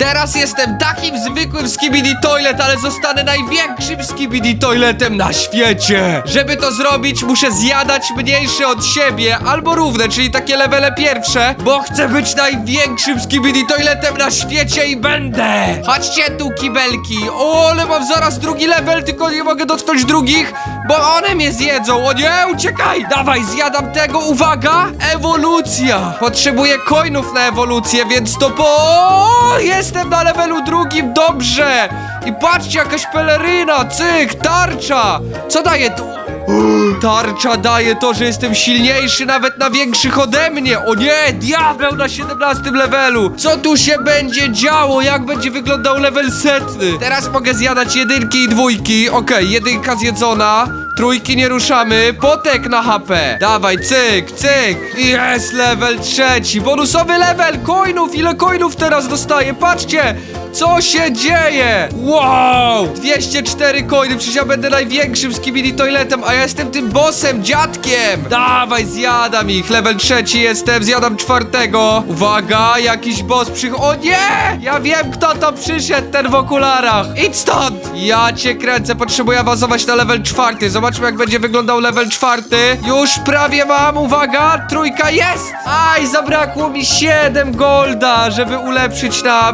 Teraz jestem takim zwykłym skibidi toilet, ale zostanę największym skibidi toiletem na świecie. Żeby to zrobić, muszę zjadać mniejsze od siebie, albo równe, czyli takie levele pierwsze, bo chcę być największym skibidi toiletem na świecie i będę. Chodźcie tu, kibelki. O, ale mam zaraz drugi level, tylko nie mogę dotknąć drugich, bo one mnie zjedzą. O nie, uciekaj! Dawaj, zjadam tego, uwaga! Ewolucja! Potrzebuję coinów na ewolucję, więc to po... Jestem na levelu drugim, dobrze! I patrzcie, jakaś peleryna, cyk, tarcza! Co daje tu? Tarcza daje to, że jestem silniejszy nawet na większych ode mnie. O nie, diabeł na 17 levelu. Co tu się będzie działo? Jak będzie wyglądał level setny? Teraz mogę zjadać jedynki i dwójki. Okej, jedynka zjedzona. Trójki nie ruszamy. Potek na HP. Dawaj, cyk, cyk. Jest level trzeci. Bonusowy level coinów. Ile coinów teraz dostaję? Patrzcie. Co się dzieje? Wow! 204 coiny, przecież ja będę największym skibidi toiletem, a ja jestem tym bossem, dziadkiem! Dawaj, zjadam ich, level trzeci jestem, zjadam czwartego. Uwaga, jakiś boss przych... O nie! Ja wiem, kto to przyszedł, ten w okularach. Idź stąd! Ja cię kręcę, potrzebuję awansować na level czwarty. Zobaczmy, jak będzie wyglądał level czwarty. Już prawie mam, uwaga, trójka jest! Aj, zabrakło mi 7 golda, żeby ulepszyć na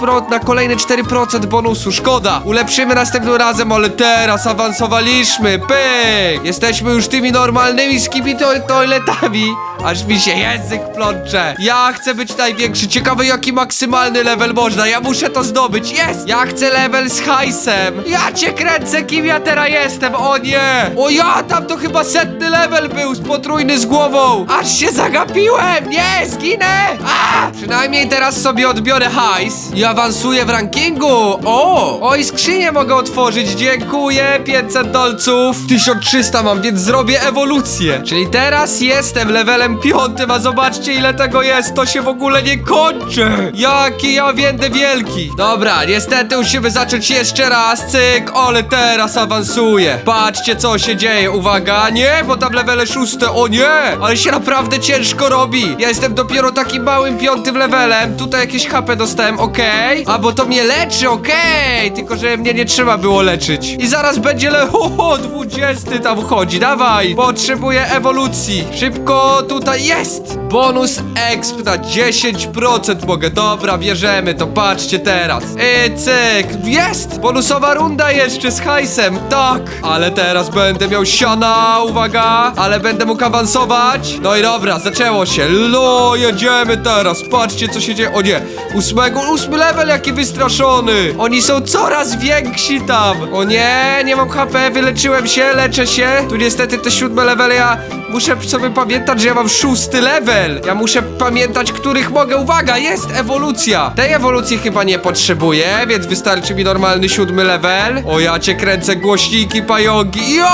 5%, na kolejne 4% bonusu. Szkoda. Ulepszymy następnym razem, ale teraz awansowaliśmy. Pyk! Jesteśmy już tymi normalnymi skibi to toiletami. Aż mi się język plącze. Ja chcę być największy. Ciekawy jaki maksymalny level można. Ja muszę to zdobyć. Jest! Ja chcę level z hajsem. Ja cię kręcę, kim ja teraz jestem. O nie! O ja, tam to chyba setny level był, z potrójny z głową. Aż się zagapiłem. Nie, zginę. A! Przynajmniej teraz sobie odbiorę hajs i awansuję w rankingu. O! O, i skrzynię mogę otworzyć. Dziękuję, 500 dolców. 1300 mam, więc zrobię ewolucję. Czyli teraz jestem levelem piątym, a zobaczcie ile tego jest. To się w ogóle nie kończy. Jaki ja będę wielki. Dobra, niestety musimy zacząć jeszcze raz. Cyk, ale teraz awansuję. Patrzcie, co się dzieje. Uwaga, nie, bo tam levele szóste. O nie, ale się naprawdę ciężko robi. Ja jestem dopiero takim małym piątym levelem. Tutaj jakieś HP dostałem, okej. A bo to mnie leczy, okej. Tylko, że mnie nie trzeba było leczyć. I zaraz będzie le... Ho, ho, 20 tam wchodzi. Dawaj, potrzebuję ewolucji. Szybko, tutaj jest. Bonus exp na 10% mogę. Dobra, bierzemy to. Patrzcie teraz. I cyk, jest. Bonusowa runda jeszcze z hajsem. Tak, ale teraz będę miał siana. Uwaga, ale będę mógł awansować. No i dobra, zaczęło się. No, jedziemy teraz. Patrzcie, co się dzieje. O nie, ósmego, ósmy level, jaki wystraszony. Oni są coraz więksi tam. O nie, nie mam HP, wyleczyłem się, leczę się. Tu niestety te siódme levely, ja muszę sobie pamiętać, że ja mam szósty level. Ja muszę pamiętać, których mogę. Uwaga, jest ewolucja. Tej ewolucji chyba nie potrzebuję, więc wystarczy mi normalny siódmy level. O, ja cię kręcę, głośniki, pająki. Jo,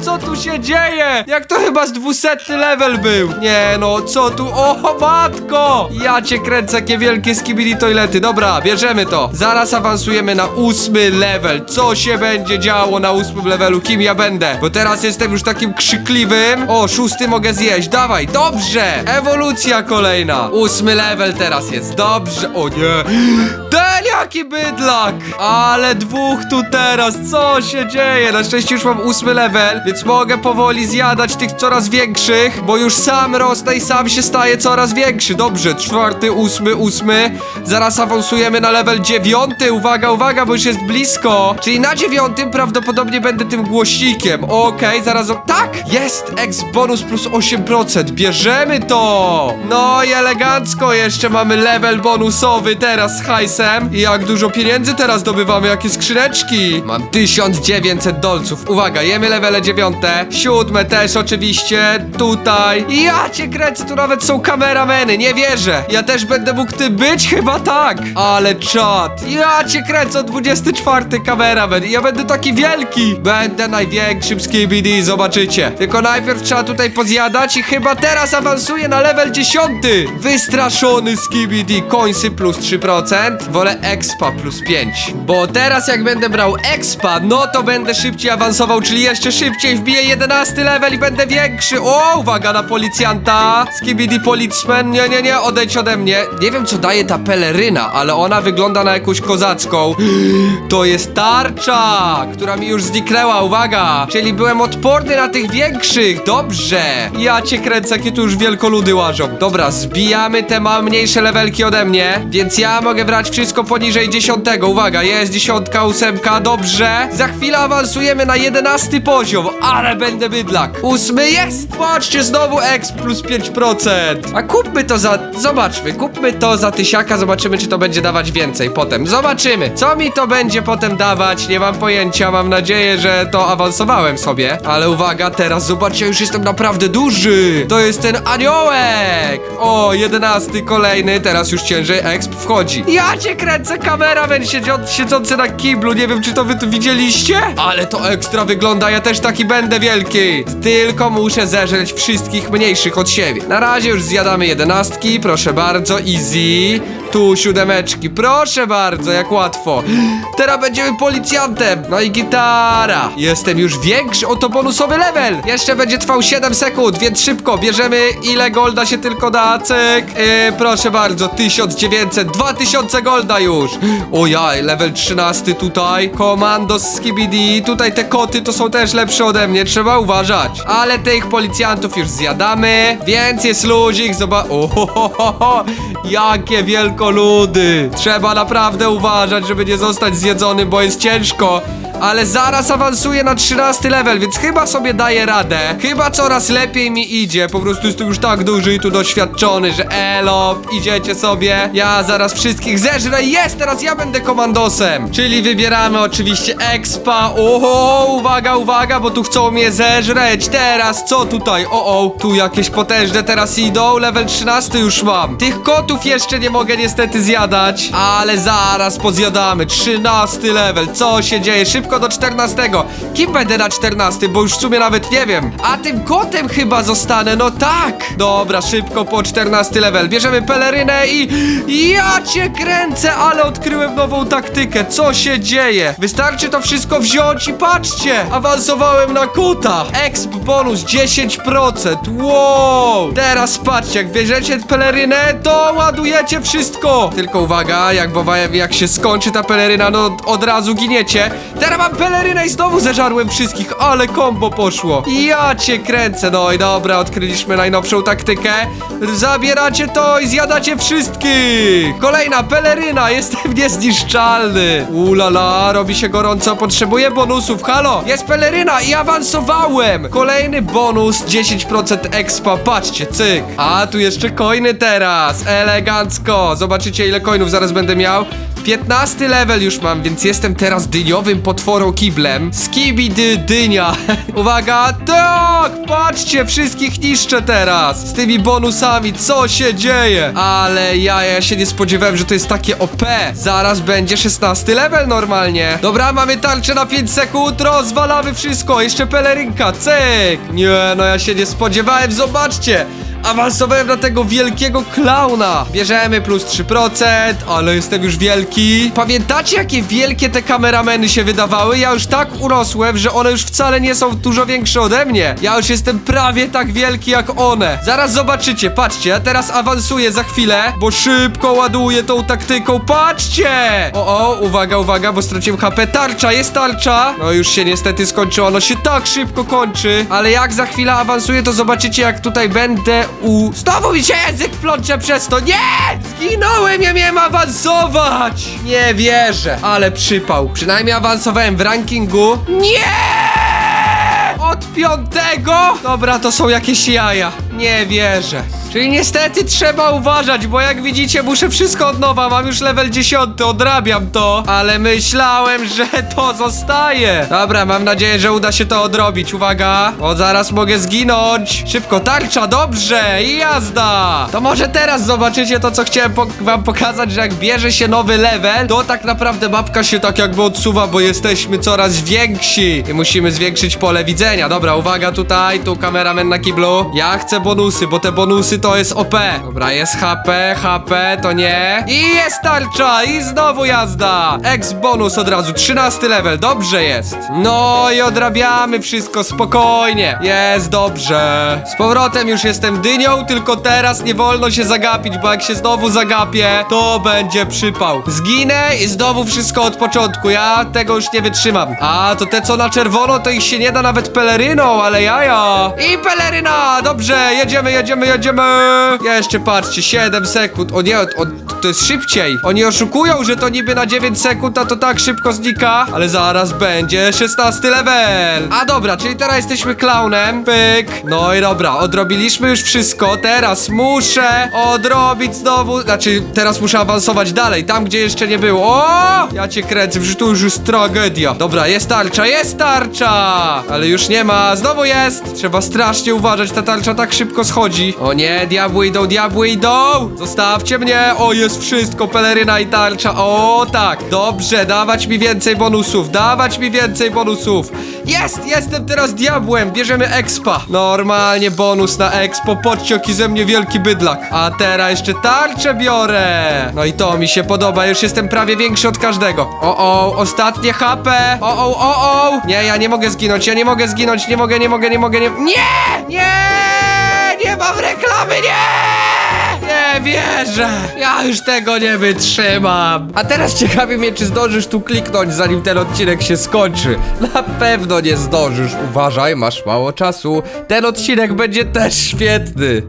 co tu się dzieje? Jak to chyba z dwusetny level był? Nie no, co tu? O, matko! Ja cię kręcę, jakie wielkie skibidi toilety. Dobra, bierzemy to. Zaraz awansujemy na ósmy level. Co się będzie działo na ósmym levelu? Kim ja będę? Bo teraz jestem już takim krzykliwym. O, szósty mogę zjeść. Dawaj, dobrze! Ewolucja kolejna. Ósmy level teraz jest. Dobrze. O nie. Ten jaki bydlak! Ale dwóch tu teraz. Co się dzieje? Na szczęście już mam ósmy level, więc mogę powoli zjadać tych coraz większych, bo już sam rosnę i sam się staje coraz większy. Dobrze, czwarty, ósmy, ósmy. Zaraz awansujemy na level dziewiąty. Uwaga, uwaga, bo już jest blisko. Czyli na dziewiątym prawdopodobnie będę tym głośnikiem. Okej, zaraz. Tak! Jest! Ex bonus plus 8%. Bierzemy to! No i elegancko jeszcze mamy level bonusowy teraz z hajsem. I jak dużo pieniędzy teraz zdobywamy, jakie skrzyneczki. Mam 1900 dolców. Uwaga, jemy levele dziewiąte. Siódme też oczywiście. Tutaj. Ja cię kręcę, tu nawet są kamerameny. Nie wierzę. Ja też będę mógł tym być? Chyba tak. Ale czad. Ja cię kręcę, 24 kameraman. I ja będę taki wielki. Będę największym KBD, zobaczycie. Tylko najpierw trzeba tutaj pozjadać i chyba teraz awansuję na level 10. Wystraszony KBD. Końsy plus 3%. Wolę expa plus 5. Bo teraz jak będę brał expa, no to będę szybciej awansował, czyli jeszcze szybciej wbiję 11 level i będę większy. O, uwaga na policjanta. Skibidi policeman, nie, nie, nie, odejdź ode mnie. Nie wiem co daje ta peleryna, ale ona wygląda na jakąś kozacką. To jest tarcza, która mi już zniknęła, uwaga. Czyli byłem odporny na tych większych, dobrze. Ja cię kręcę, jakie tu już wielkoludy łażą. Dobra, zbijamy te ma mniejsze levelki ode mnie, więc ja mogę brać wszystko poniżej dziesiątego. Uwaga, jest dziesiątka, ósemka, dobrze. Za chwilę awansujemy na jedenasty poziom, ale będę bydlak. Ósmy jest! Patrzcie, znowu X plus 5%. A kupmy to za... Zobaczmy, kupmy to za tysiaka, zobaczymy, czy to będzie dawać więcej potem. Zobaczymy, co mi to będzie potem dawać. Nie mam pojęcia, mam nadzieję, że to awansowałem sobie. Ale uwaga, teraz zobaczcie, już jestem naprawdę duży. To jest ten aniołek. O, jedenasty, kolejny, teraz już ciężej exp wchodzi. Ja cię kręcę, kameraman siedzią- siedzący na kiblu, nie wiem, czy to wy tu widzieliście? Ale to ekstra wygląda, ja też taki będę wielki. Tylko muszę zeżreć wszystkich mniejszych od siebie. Na razie już zjadamy jedenastki, proszę bardzo, easy. Tu siódemeczki, proszę bardzo, jak łatwo. Teraz będziemy policjantem. No i gitara. Jestem już większy, oto bonusowy level. Jeszcze będzie trwał 7 sekund, więc szybko bierzemy ile golda się tylko da. Cyk. Yy, proszę bardzo, 1900, 2000 golda już. O level 13 tutaj. Komando z Skibidi. Tutaj te koty to są też lepsze ode mnie, trzeba uważać. Ale tych policjantów już zjadamy, więc jest luzik. Zobacz. Ohohoho, jakie wielkoludy. Trzeba naprawdę uważać, żeby nie zostać zjedzony, bo jest ciężko. Ale zaraz awansuję na 13 level, więc chyba sobie daję radę. Chyba coraz lepiej mi idzie. Po prostu jestem już tak duży i tu doświadczony, że elo, idziecie sobie. Ja zaraz wszystkich zeżrę. Jest, teraz ja będę komandosem. Czyli wybieramy oczywiście expa. Oho, uwaga, uwaga, bo tu chcą mnie zeżreć. Teraz co tutaj? O, o, tu jakieś potężne teraz idą. Level 13 już mam. Tych kotów jeszcze nie mogę niestety zjadać, ale zaraz pozjadamy. 13 level. Co się dzieje? Szybko do 14. Kim będę na 14? Bo już w sumie nawet nie wiem. A tym kotem chyba zostanę. No tak. Dobra, szybko po 14 level. Bierzemy pelerynę i ja cię kręcę, ale odkryłem nową taktykę. Co się dzieje? Wystarczy to wszystko wziąć i patrzcie. Awansowałem na kota. Exp bonus 10%. Wow. Teraz patrzcie, jak bierzecie pelerynę, to ładujecie wszystko. Tylko uwaga, jak bowiem, jak się skończy ta peleryna, no od razu giniecie. Teraz mam pelerynę i znowu zeżarłem wszystkich, ale kombo poszło. Ja cię kręcę, no i dobra, odkryliśmy najnowszą taktykę. Zabieracie to i zjadacie wszystkich. Kolejna peleryna, jestem niezniszczalny. Ulala, robi się gorąco, potrzebuję bonusów. Halo, jest peleryna i awansowałem. Kolejny bonus, 10% expa, patrzcie, cyk. A, tu jeszcze coiny teraz, elegancko. Zobaczycie ile coinów zaraz będę miał. 15 level już mam, więc jestem teraz dyniowym potworą kiblem. Skibidy dynia. Uwaga, tak! Patrzcie, wszystkich niszczę teraz. Z tymi bonusami, co się dzieje? Ale ja, ja się nie spodziewałem, że to jest takie OP. Zaraz będzie 16 level normalnie. Dobra, mamy tarczę na 5 sekund, rozwalamy wszystko. Jeszcze pelerynka, cyk. Nie, no ja się nie spodziewałem, zobaczcie. Awansowałem na tego wielkiego klauna. Bierzemy plus 3%, ale jestem już wielki. Pamiętacie, jakie wielkie te kamerameny się wydawały? Ja już tak urosłem, że one już wcale nie są dużo większe ode mnie. Ja już jestem prawie tak wielki jak one. Zaraz zobaczycie, patrzcie, ja teraz awansuję za chwilę, bo szybko ładuję tą taktyką. Patrzcie! O, o, uwaga, uwaga, bo straciłem HP. Tarcza, jest tarcza. No już się niestety skończyło, ono się tak szybko kończy. Ale jak za chwilę awansuję, to zobaczycie, jak tutaj będę u... Znowu mi się język plącze przez to. Nie! Zginąłem, ja miałem awansować! Nie wierzę, ale przypał. Przynajmniej awansowałem w rankingu. Nie! Od piątego? Dobra, to są jakieś jaja. Nie wierzę. Czyli niestety trzeba uważać, bo jak widzicie muszę wszystko od nowa, mam już level 10, odrabiam to, ale myślałem, że to zostaje. Dobra, mam nadzieję, że uda się to odrobić, uwaga, bo zaraz mogę zginąć. Szybko, tarcza, dobrze, i jazda. To może teraz zobaczycie to, co chciałem pok- wam pokazać, że jak bierze się nowy level, to tak naprawdę mapka się tak jakby odsuwa, bo jesteśmy coraz więksi i musimy zwiększyć pole widzenia. Dobra, uwaga tutaj, tu kameramen na kiblu. Ja chcę bonusy, bo te bonusy to jest OP. Dobra, jest HP, HP, to nie. I jest tarcza, i znowu jazda. Ex bonus od razu, 13 level, dobrze jest. No i odrabiamy wszystko spokojnie. Jest dobrze. Z powrotem już jestem dynią, tylko teraz nie wolno się zagapić, bo jak się znowu zagapię, to będzie przypał. Zginę i znowu wszystko od początku. Ja tego już nie wytrzymam. A, to te co na czerwono, to ich się nie da nawet peleryną, ale jaja. I peleryna! Dobrze, jedziemy, jedziemy, jedziemy. Jeszcze patrzcie, 7 sekund. O nie, o, to jest szybciej. Oni oszukują, że to niby na 9 sekund, a to tak szybko znika. Ale zaraz będzie 16 level. A dobra, czyli teraz jesteśmy klaunem. Pyk. No i dobra, odrobiliśmy już wszystko. Teraz muszę odrobić znowu. Znaczy, teraz muszę awansować dalej, tam gdzie jeszcze nie było. O! Ja cię kręcę, że tu już jest tragedia. Dobra, jest tarcza, jest tarcza! Ale już nie ma, znowu jest! Trzeba strasznie uważać, ta tarcza tak szybko schodzi. O nie, diabły idą, diabły idą! Zostawcie mnie! O, jest wszystko, peleryna i tarcza. O, tak, dobrze, dawać mi więcej bonusów, dawać mi więcej bonusów. Jest, jestem teraz diabłem, bierzemy expa. Normalnie bonus na expo, jaki ze mnie wielki bydlak. A teraz jeszcze tarczę biorę. No i to mi się podoba, już jestem prawie większy od każdego. O, o, ostatnie HP. O, o, o, o. Nie, ja nie mogę zginąć, ja nie mogę zginąć, nie mogę, nie mogę, nie mogę, nie... Nie! Nie! Nie mam reklamy, nie! Nie wierzę! Ja już tego nie wytrzymam! A teraz ciekawi mnie, czy zdążysz tu kliknąć, zanim ten odcinek się skończy. Na pewno nie zdążysz. Uważaj, masz mało czasu. Ten odcinek będzie też świetny.